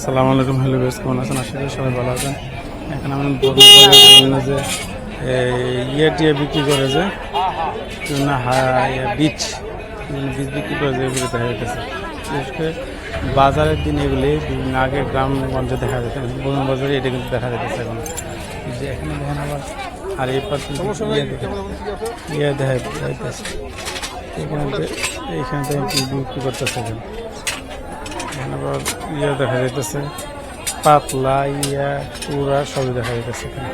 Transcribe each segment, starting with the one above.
আসসালামু আলাইকুম, hello base কেমন আছেন? আশা করি সবাই ভালো আছেন। এখন আমি বড় যে ইয়ে টিয়ে বিক্রি করে যে ইয়ে বীজ বীজ বিক্রি করে যে, এগুলো দেখা যাচ্ছে বিশেষ করে বাজারের দিন এগুলি, বিভিন্ন আগে গ্রামগঞ্জে দেখা যেত বড় বাজারে এটা কিন্তু দেখা যাচ্ছে এখন। যে এখানে দেখেন আবার, আর এই পাশে ইয়ে ইয়ে দেখা যাইতেছে। এখানে এইখানে বিক্রি করতেছে এখানে আবার ইয়ে দেখা যাইতেছে। পাতলা, ইয়া, পুরা সবই দেখা যাইতেছে এখানে।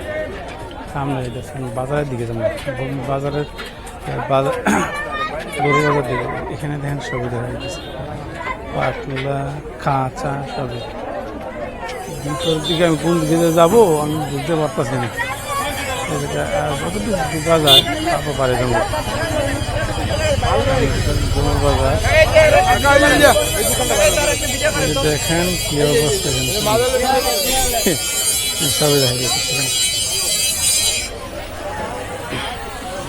সামনে যাইতেছে বাজারের দিকে যাব বাজারের বাজার গরু বাজার দিকে। এখানে দেখেন সবই দেখা যাইতেছে। পাতলা, কাঁচা সবই। ভিতরের দিকে আমি কোন দিকে যাব আমি বুঝতে পারতেছি না। যায় তারপর বাড়ি যাব। বাজার দেখেন কি অবস্থা সবই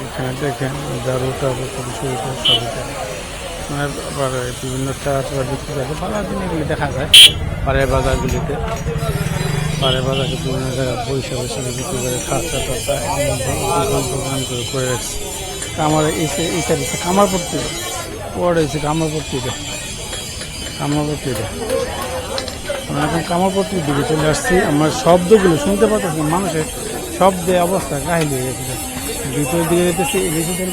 এখানে দেখেন দারু টারু শুরু করে সবই মানে বিভিন্ন চাষ বা বিক্রি করে বাজার দেখা যায়, পাড়ের বাজারগুলিতে। পাড়ের বাজারে বিভিন্ন জায়গায় পয়সা পয়সা বিক্রি করে দোকান করে করে রাখছে। আমার এই সে- এই সাইড হচ্ছে কামারপট্টি ওয়ার্ড হয়েছে কামারপট্টিতে কামারপট্টিতে আমরা এখন কামারপট্টির দিকে চলে আসছি। আমার শব্দগুলো শুনতে পাচ্ছি মানুষের শব্দে অবস্থা কাহিল হয়ে গেছে। ভিতরের দিকে যেতেছি কিছুদিন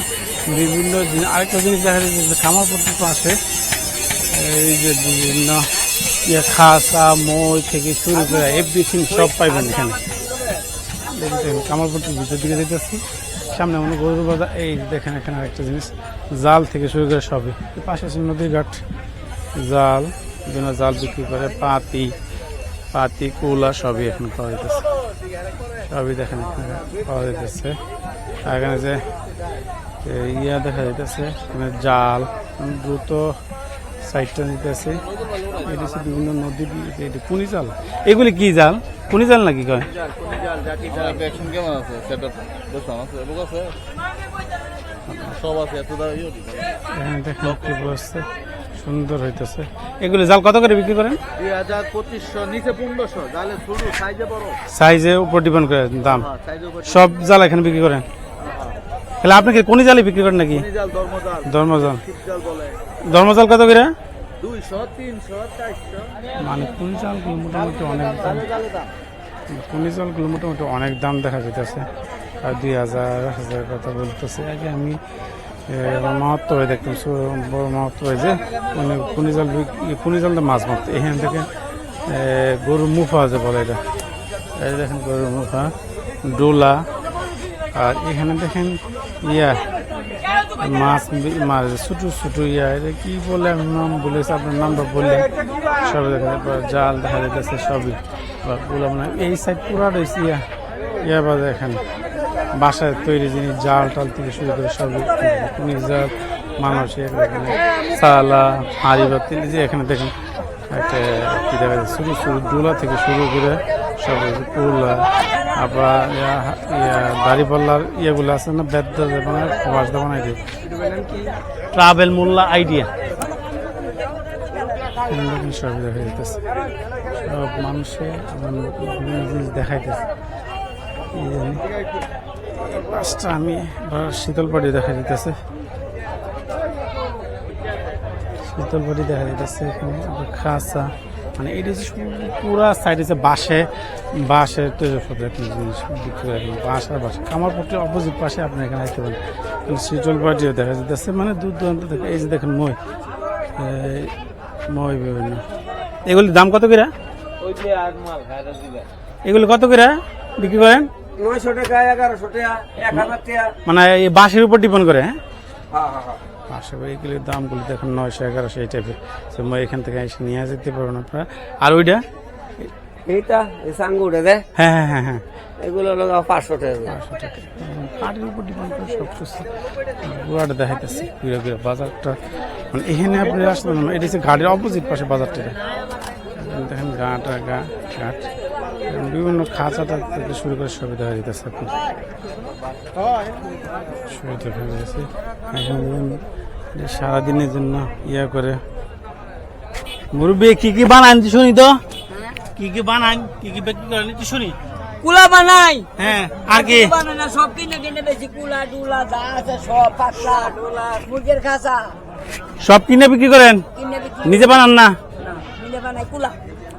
বিভিন্ন আরেকটা জিনিস দেখা যাচ্ছে যে কামারপট্টির পাশে এই যে বিভিন্ন ইয়ে খাসা, মই থেকে শুরু করে এভরিথিং সব পাইবেন এখানে। কামারপট্টির ভিতর দিকে যেতেছি। সামনে মনে গরু বাজার। এই দেখেন এখানে আরেকটা জিনিস। জাল থেকে শুরু করে সবই। পাশে আছে নদীর ঘাট। জাল, বিভিন্ন জাল বিক্রি করে। পাতি পাতি, কুলা সবই এখন পাওয়া যেতেছে সবই দেখেন এখানে পাওয়া যেতেছে আর এখানে যে ইয়া দেখা যাইতেছে, এখানে জাল। দ্রুত সাইডটা নিতেছে। এটি বিভিন্ন নদী এটি পুনি জাল। এগুলি কি জাল? পুনি জাল নাকি কয়? বসছে সুন্দর হইতেছে। এগুলি জাল কত করে বিক্রি করেন? সাইজে উপর ডিপেন্ড করে দাম। হ্যাঁ সব জাল এখানে বিক্রি করেন? তাহলে আপনি কি কোন জালে বিক্রি করেন নাকি? ধর্মজাল। ধর্মজাল কত করে? দুইশো তিনশো চারশো। মানে কোন জালগুলো মোটামুটি অনেক দাম। কোন মোটামুটি অনেক দাম দেখা যেতেছে আর দুই হাজার হাজার কথা বলতেছে। আগে আমি মাহাত্ম হয়ে দেখতাম বড় মাহাত্ম হয়ে যে মানে কুনি জাল কুনি জাল মাছ মারতো। এখান থেকে গরুর মুফা আছে বলে এটা। এই দেখেন গরুর মুফা ডোলা। আর এখানে দেখেন ইয়া মাছ মাছ, ছোটো ছোটো ইয়া কি বলে আমি নাম বলেছি আপনার নামটা বললেন সবই দেখা যায় জাল দেখা যাইতেছে সবই। বা গুলো মানে এই সাইড পুরা রয়েছে ইয়া ইয়া বাজে এখানে বাসায় তৈরি জিনিস জাল টাল থেকে শুরু করে সবই জাল মানুষের এখানে সালা হাড়ি বা তিল যে এখানে দেখেন, একটা কি দেখা যাচ্ছে শুরু শুরু ডোলা থেকে শুরু করে সব পুলা আবার ইয়া ইয়া দাড়িপাল্লার ইয়েগুলো আছে না বেদ্য বানায় খবাস বানাই দিয়ে ট্রাভেল মোল্লা আইডিয়া। সব দেখা যেতেছে সব মানুষে বিভিন্ন জিনিস দেখাইতেছে। পাঁচটা আমি শীতল পাটি দেখা যেতেছে শীতল পাটি দেখা যেতেছে এখানে খাসা মানে এটা হচ্ছে পুরা সাইড হচ্ছে বাসে বাঁশের জিনিস বিক্রি করে বাঁশ আর বাসে কামারপট্টির অপোজিট পাশে আপনি এখানে আসতে পারেন। কিন্তু শীতল পাটিও দেখা যেতেছে মানে দূর দূরান্ত থেকে এই যে দেখেন মই। মই বিভিন্ন। এগুলির দাম কত করে ওই যে আর মাল ভাইরা দিবে। এগুলো কত করে বিক্রি করেন? নয়শো টাকা এগারোশো টাকা এক হাজার টাকা। মানে এই বাঁশের উপর ডিপেন্ড করে হ্যাঁ? বাঁশের এগুলির দামগুলি দেখুন নয়শো এগারোশো এই টাইপের এখান থেকে এসে নিয়ে যেতে পারবেন আপনারা। আর ওইটা? এইটা এই সাঙ্গুটা দে হ্যাঁ হ্যাঁ হ্যাঁ হ্যাঁ। এগুলো হলো পাঁচশো টাকা। পাঁচশো টাকা। কাঠের উপর ডিপেন্ড করে সব কিছু। পুরাটা দেখাইতেছে ঘুরে ঘুরে বাজারটা। মানে এখানে আপনি আসলেন এটা হচ্ছে ঘাটের অপোজিট পাশে বাজারটা। দেখেন গাটা গা ঘাট। বিভিন্ন খাঁচাটা থেকে শুরু করে সবই দেখা যেতেছে আপনি সবই দেখা যাচ্ছে এখন সারাদিনের জন্য ইয়া করে। মুরব্বী কি কি বানান শুনি তো? কি কি বানান কি কি বিক্রি করেন একটু শুনি? কুলা বানাই। হ্যাঁ আর কি? বানাই না সব কিনে কিনে বেশি। কুলা ডুলা যা আছে সব পাতলা ডোলা মুরগির খাসা সব কিনে বিক্রি করেন? নিজে বানান না? না কিনে বানাই কুলা।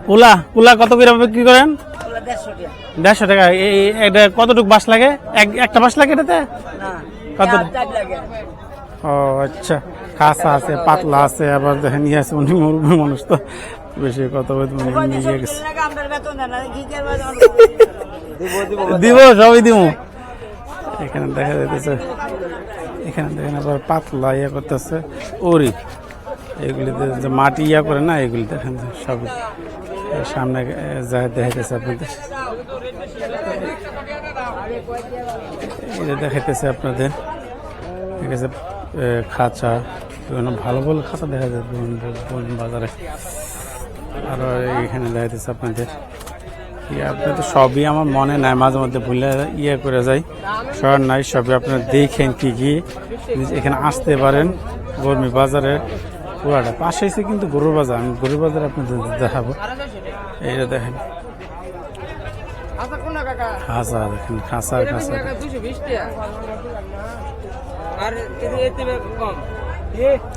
কুলা কুলা কত করে বিক্রি করেন? দেড়শো টাকা। এই এটা কতটুকু বাস লাগে? একটা বাস লাগে এটাতে? না কত? ও আচ্ছা। খাসা আছে পাতলা আছে আবার দেখেন ইয়ে আছে উনি মুরব্বী মানুষ তো। বেশি কত উনি নিয়ে গেছে। দিব সবই দিব। এখানে দেখা যাইতেছে এখানে দেখেন আবার পাতলা ইয়ে করতেছে ওরি এগুলিতে যে মাটি ইয়া করে না এগুলি দেখেন সবই সামনে যা দেখাইতেছে আপনাদের। যে দেখাইতেছে আপনাদের। ঠিক আছে খাঁচা। বিভিন্ন ভালো ভালো খাঁচা দেখা যায় বিভিন্ন বাজারে। আর এখানে দেখাইতেছে আপনাদের। তো সবই আমার মনে নাই, মাঝে মধ্যে ভুলে ইয়ে করে যাই। সবার নাই, সবই আপনারা দেখেন কি কি। এখানে আসতে পারেন, গরমি বাজারে পুরাটা। পাশে এসে কিন্তু গরুর বাজার। আমি গরুর বাজার আপনাদের দেখাবো। এইটা দেখেন। খাঁচা দেখেন খাঁচা খাঁচা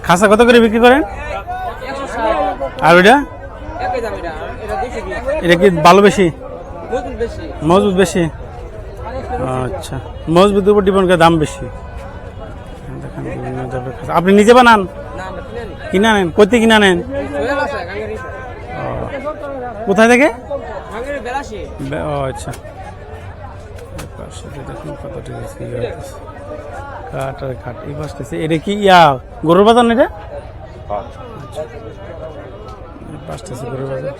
খাঁচা কত করে বিক্রি করেন? আর ওইটা? এটা। কি ভালো বেশি? মজবুত বেশি। আচ্ছা। মজবুত উপর ডিপেন্ড করে দাম বেশি। আপনি নিজে বানান? কিনে নেন? কিনে নেন? কিনে ও, কোথায় থেকে? ও আচ্ছা। দেখুন কত ঠিক আছে ইয়ে কাঠ আর কাঠ এই পাশটাছে এটা কি ইয়া গরুর বাজার না এটা? আচ্ছা। গরুর বাজার।